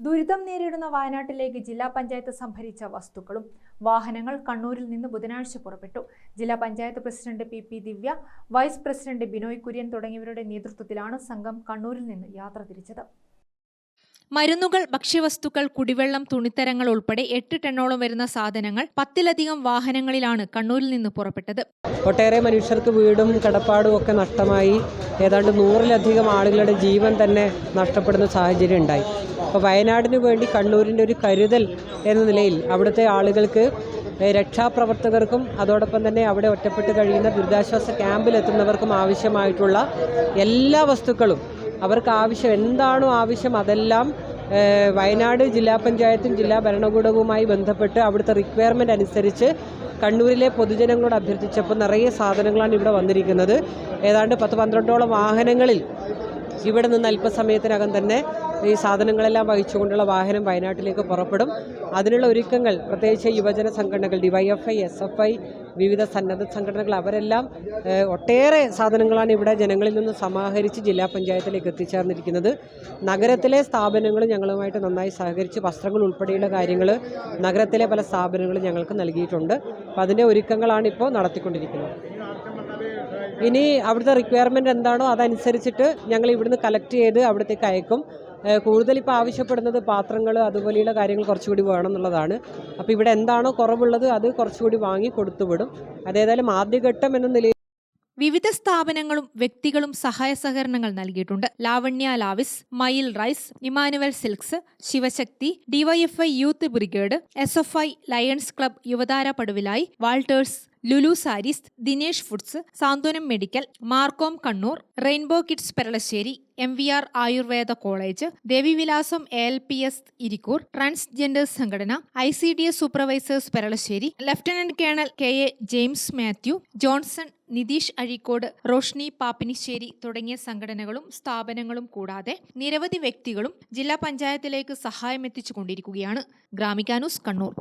ദുരിതം നേരിടുന്ന വയനാട്ടിലേക്ക് ജില്ലാ പഞ്ചായത്ത് സംഭരിച്ച വസ്തുക്കളും വാഹനങ്ങൾ കണ്ണൂരിൽ നിന്ന് ബുധനാഴ്ച പുറപ്പെട്ടു. ജില്ലാ panchayat president P P Divya vice president Binoy Kurian തുടങ്ങിയവരുടെ നേതൃത്വത്തിലാണ് സംഘം കണ്ണൂരിൽ നിന്ന് യാത്ര തിരിച്ചത്. മരുന്നുകൾ ഭക്ഷ്യവസ്തുക്കൾ കുടിവെള്ളം തുണിത്തരങ്ങൾ ഉൾപ്പെടെ എട്ട് ടണ്ണോളം വരുന്ന സാധനങ്ങൾ പത്തിലധികം വാഹനങ്ങളിലാണ് കണ്ണൂരിൽ നിന്ന് പുറപ്പെട്ടത്. ഒട്ടേറെ മനുഷ്യർക്ക് വീടും കടപ്പാടും ഒക്കെ നഷ്ടമായി. ഏതാണ്ട് നൂറിലധികം ആളുകളുടെ ജീവൻ തന്നെ നഷ്ടപ്പെടുന്ന സാഹചര്യം ഉണ്ടായി. അപ്പോൾ വയനാടിന് വേണ്ടി കണ്ണൂരിന്റെ ഒരു കരുതൽ എന്ന നിലയിൽ അവിടുത്തെ ആളുകൾക്ക് രക്ഷാപ്രവർത്തകർക്കും അതോടൊപ്പം തന്നെ അവിടെ ഒറ്റപ്പെട്ട് കഴിയുന്ന ദുരിതാശ്വാസ ക്യാമ്പിലെത്തുന്നവർക്കും ആവശ്യമായിട്ടുള്ള എല്ലാ വസ്തുക്കളും അവർക്ക് ആവശ്യം എന്താണോ ആവശ്യം അതെല്ലാം വയനാട് ജില്ലാ പഞ്ചായത്തും ജില്ലാ ഭരണകൂടവുമായി ബന്ധപ്പെട്ട് അവിടുത്തെ റിക്വയർമെന്റ് അനുസരിച്ച് കണ്ണൂരിലെ പൊതുജനങ്ങളോട് അഭ്യർത്ഥിച്ചപ്പോൾ നിറയെ സാധനങ്ങളാണ് ഇവിടെ വന്നിരിക്കുന്നത്. ഏതാണ്ട് പത്ത് പന്ത്രണ്ടോളം വാഹനങ്ങളിൽ ഇവിടെ നിന്ന് അല്പസമയത്തിനകം തന്നെ ഈ സാധനങ്ങളെല്ലാം വഹിച്ചുകൊണ്ടുള്ള വാഹനം വയനാട്ടിലേക്ക് പുറപ്പെടും. അതിനുള്ള ഒരുക്കങ്ങൾ പ്രത്യേകിച്ച് യുവജന സംഘടനകൾ ഡിവൈഎഫ്ഐ എസ് എഫ് ഐ വിവിധ സന്നദ്ധ സംഘടനകൾ അവരെല്ലാം ഒട്ടേറെ സാധനങ്ങളാണ് ഇവിടെ ജനങ്ങളിൽ നിന്ന് സമാഹരിച്ച് ജില്ലാ പഞ്ചായത്തിലേക്ക് എത്തിച്ചേർന്നിരിക്കുന്നത്. നഗരത്തിലെ സ്ഥാപനങ്ങളും ഞങ്ങളുമായിട്ട് നന്നായി സഹകരിച്ച് വസ്ത്രങ്ങൾ ഉൾപ്പെടെയുള്ള കാര്യങ്ങൾ നഗരത്തിലെ പല സ്ഥാപനങ്ങളും ഞങ്ങൾക്ക് നൽകിയിട്ടുണ്ട്. അപ്പോൾ അതിന്റെ ഒരുക്കങ്ങളാണ് ഇപ്പോൾ നടത്തിക്കൊണ്ടിരിക്കുന്നത്. ഇനി അവിടുത്തെ റിക്വയർമെന്റ് എന്താണോ അതനുസരിച്ചിട്ട് ഞങ്ങൾ ഇവിടുന്ന് കളക്ട് ചെയ്ത് അവിടത്തേക്ക് അയക്കും. കൂടുതൽ ഇപ്പോൾ ആവശ്യപ്പെടുന്നത് പാത്രങ്ങൾ അതുപോലെയുള്ള കാര്യങ്ങൾ കുറച്ചുകൂടി വേണം എന്നുള്ളതാണ്. അപ്പോൾ ഇവിടെ എന്താണോ കുറവുള്ളത് അത് കുറച്ചുകൂടി വാങ്ങി കൊടുത്തുവിടും അതേതായാലും ആദ്യഘട്ടം എന്ന നിലയിൽ വിവിധ സ്ഥാപനങ്ങളും വ്യക്തികളും സഹായ സഹകരണങ്ങൾ നൽകിയിട്ടുണ്ട്. ലാവണ്യ ലാവിസ് മയിൽ rice Emmanuel Silks Shivashakti DYFI Youth Brigade S F I Lions Club Yuvathara Paduvilayi Walters Lulu Sarees Dinesh Foods Santhwanam medical Marcom Kannur Rainbow Kids Peralassery M V R Ayurveda college Devivilasam A L P S Irikkur transgenders സംഘടന I C D S supervisors Peralassery lieutenant colonel K A James Mathew Johnson Nitish Azhikode Roshni Pappinisseri തുടങ്ങിയ സംഘടനകളും സ്ഥാപനങ്ങളും കൂടാതെ നിരവധി വ്യക്തികളും ജില്ലാ പഞ്ചായത്തിലേക്ക് സഹായം എത്തിച്ചുകൊണ്ടിരിക്കുകയാണ് ഗ്രാമിക കണ്ണൂർ.